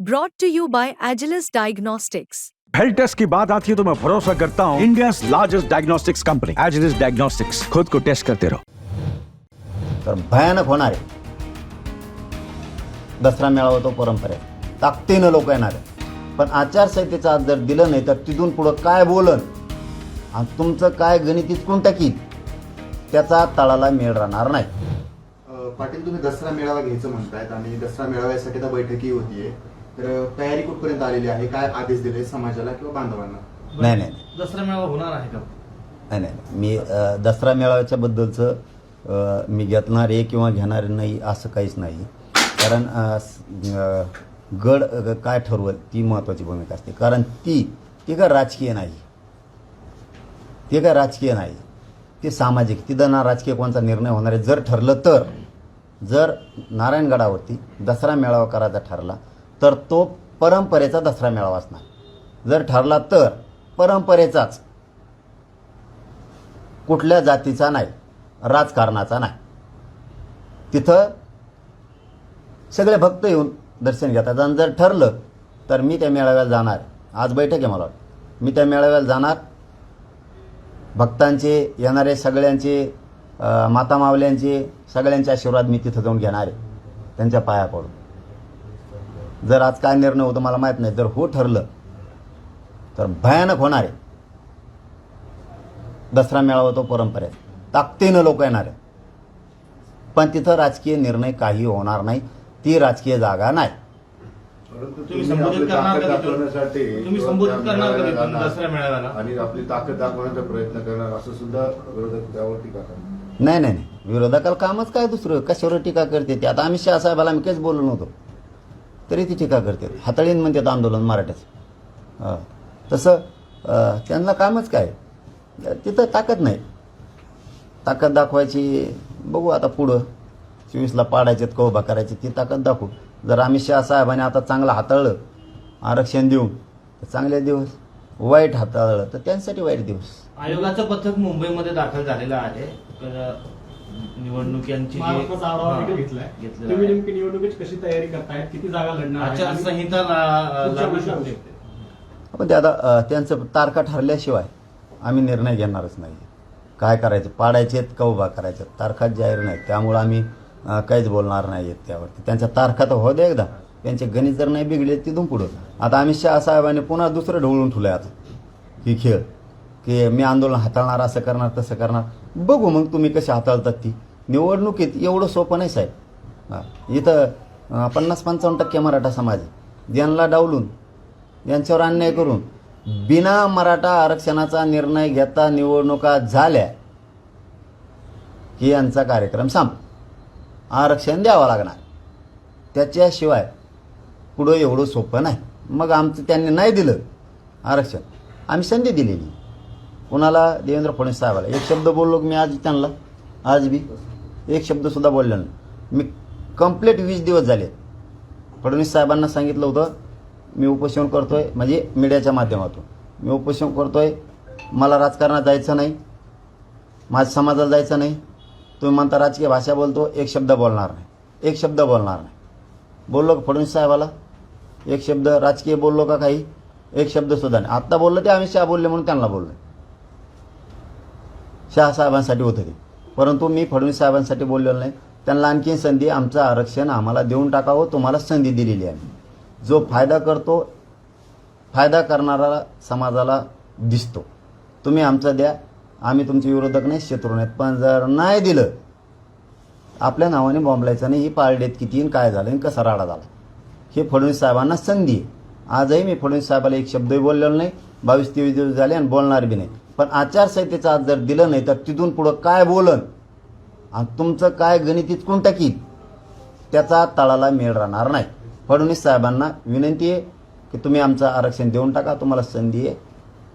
Brought to you by Agilus Diagnostics. Health test की बात आती है तो मैं भरोसा करता हूँ India largest diagnostics company Agilus diagnostics खुद को टेस्ट करते रहो तर भयानक होणार आहे दसरा मेळावा तो परंपरेत ताकदीनं लोक येणार आहे पण आचारसंहितेचं आज जर दिलं नाही तर तिथून पुढं काय बोलन आणि तुमचं काय गणित इचकून टाकीत त्याचा तळाला मेळ राहणार नाही पाटील तुम्ही दसरा मेळावा घ्यायचं म्हणतायत आणि दसरा मेळाव्यासाठी आता बैठकी होतीये. तर तयारी कुठपर्यंत आलेली आहे? काय आदेश दिले समाजाला किंवा बांधवांना? नाही नाही नाही. दसरा मेळावा होणार आहे का? नाही नाही. मी अ, दसरा मेळाव्याच्या बद्दलचं अ, मी घेतणार आहे किंवा घेणार नाही असं काहीच नाही. कारण अ, स- अ, गड अ, काय ठरवल ती महत्त्वाची भूमिका असते. कारण ती ती काय राजकीय नाही. ते काय राजकीय नाही. ते सामाजिक. तिथं ना राजकीय कोणता निर्णय होणार आहे? जर ठरलं तर. जर नारायणगडावरती दसरा मेळावा करायचा ठरला तर तो परंपरेचा दसरा मेळावा असणार. जर ठरला तर परंपरेचाच. कुठल्या जातीचा नाही राजकारणाचा नाही. तिथं सगळे भक्त येऊन दर्शन घेतात. आणि जर ठरलं तर मी त्या मेळाव्याला जाणार. आज बैठक आहे मला मी त्या मेळाव्याला जाणार. भक्तांचे येणारे सगळ्यांचे माता मावल्यांचे सगळ्यांचे आशीर्वाद मी तिथं जाऊन घेणार आहे. त्यांच्या पाया पडून. जर आज काय निर्णय होतो मला माहीत नाही जर हो ठरलं. तर भयानक होणार आहे. दसरा मेळावा तो परंपरेत. ताकदीनं लोक येणार आहे पण तिथं राजकीय निर्णय काही होणार नाही. ती राजकीय जागा नाही. परंतु तुम्ही तुम्ही संबोधित आपली करणार ताकद का तिथून? दाखवण्यासाठी तुम्ही किंवा संबोधित त्या करणार का मेळाव्याला तिथून जाणार. दसऱ्या मेळाव्याला? आणि आपली ताकद दाखवण्याचा प्रयत्न करणार असं सुद्धा विरोधक त्यावर टीका करणार नाही नाही नाही. विरोधकाला कामच काय दुसरं? कशावर टीका करते ते? आता आम्ही शहासाहेबाला आम्ही काहीच बोललो नव्हतो. तरी ती टीका करते. हाताळीन म्हणतात आंदोलन मराठ्याचं. तसं त्यांना कामच काय? तिथं ताकद नाही. ताकद दाखवायची बघू आता पुढं. चोवीसला पाडायचे का उभा करायची ती ताकद दाखवू. जर अमित शहा साहेबांनी आता चांगलं हाताळलं आरक्षण देऊन तर चांगले दिवस. वाईट हाताळलं तर त्यांच्यासाठी वाईट दिवस. आयोगाचं पथक मुंबईमध्ये दाखल झालेलं आहे. निवडणुकांची जी- महाराष्ट्राचा आढावा देखील घेतलाय. घेतलेला तुम्ही. नेमकी निवडणुकीची कशी तयारी करतायत किती जागा लढणार? आणि आचारसंहिता ला- पुढच्या लागू वेळेस लागू शकते. शकते. पण ते आता अ, त्यांचं तारखा ठरल्याशिवाय आम्ही निर्णय घेणारच नाही. काय करायचं? पाडायचे आहेत का उभा करायचं? तारखा जाहीर नाहीत. त्यामुळं आम्ही अ, काहीच बोलणार नाही आहेत त्यावरती. त्यांच्या तारखा तर हो दे एकदा. त्यांचे गणित जर नाही बिघडले तिथून पुढं. आता अमित शहा साहेबांनी पुन्हा दुसरं ढवळून ठेवलं आता ही खेळ. की मी आंदोलन हाताळणार असं करणार तसं करणार. बघू मग तुम्ही कशी हाताळतात ती. निवडणुकीत एवढं सोपं नाही साहेब. इथं पन्नास पंचावन्न टक्के मराठा समाज ज्यांना यांना डावलून यांच्यावर अन्याय करून बिना मराठा आरक्षणाचा निर्णय घेता निवडणुका झाल्या की यांचा कार्यक्रम संप आरक्षण द्यावं लागणार. त्याच्याशिवाय पुढं एवढं सोपं नाही. मग आमचं त्यांनी नाही दिलं आरक्षण. आम्ही संधी दिलेली. कुणाला? देवेंद्र फडणवीस साहेबाला. एक शब्द बोललो की मी आज त्यांना? आज बी? एक शब्दसुद्धा बोललो नाही. मी कंप्लीट वीस दिवस झाले. फडणवीस साहेबांना सांगितलं होतं मी उपोषण करतोय म्हणजे मीडियाच्या माध्यमातून. मी उपोषण करतोय मला राजकारणात जायचं नाही. माझ्या समाजाला जायचं नाही. तुम्ही म्हणता राजकीय भाषा बोलतो एक शब्द बोलणार नाही. एक शब्द बोलणार नाही. बोललो का फडणवीस साहेबाला? एक शब्द राजकीय बोललो का काही? एक शब्द सुद्धा नाही. आत्ता बोललं ते आम्ही शहा बोलले म्हणून त्यांना बोललो. शहासाहेबांसाठी होतं ते. परंतु मी फडणवीस साहेबांसाठी बोललेलो नाही. त्यांना आणखी संधी आमचं आरक्षण आम्हाला देऊन टाकावं हो, तुम्हाला संधी दिलेली आहे. जो फायदा करतो फायदा करणारा समाजाला दिसतो. तुम्ही आमचं द्या आम्ही तुमचे विरोधक नाही शत्रू नाहीत. पण जर नाही दिलं आपल्या नावाने बॉम्बलायचं नाही ही पाळडेत किती आणि काय झालं कसा राडा झाला. हे फडणवीस साहेबांना संधी आहे. आजही मी फडणवीस साहेबाला एक शब्दही बोललेलो नाही. बावीस तेवीस दिवस झाले आणि बोलणार बी नाही. पण आचारसंहितेचं आज जर दिलं नाही तर तिथून पुढं काय बोलन? आणि तुमचं काय गणित इतकून टाकील त्याचा तळाला मेळ राहणार नाही. फडणवीस साहेबांना विनंती आहे की तुम्ही आमचं आरक्षण देऊन टाका तुम्हाला संधी आहे.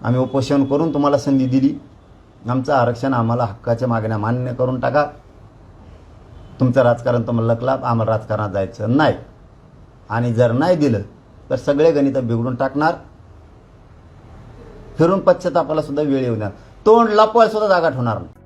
आम्ही उपोषण करून तुम्हाला संधी दिली. आमचं आरक्षण आम्हाला हक्काच्या मागण्या मान्य करून टाका. तुमचं राजकारण तुम्हाला लकला आम्हाला राजकारणात जायचं नाही. आणि जर नाही दिलं तर सगळे गणितं बिघडून टाकणार. फिरून पश्चातापाला सुद्धा वेळ येऊ द्या. तोंड लपवायला सुद्धा जागा ठेवणार नाही.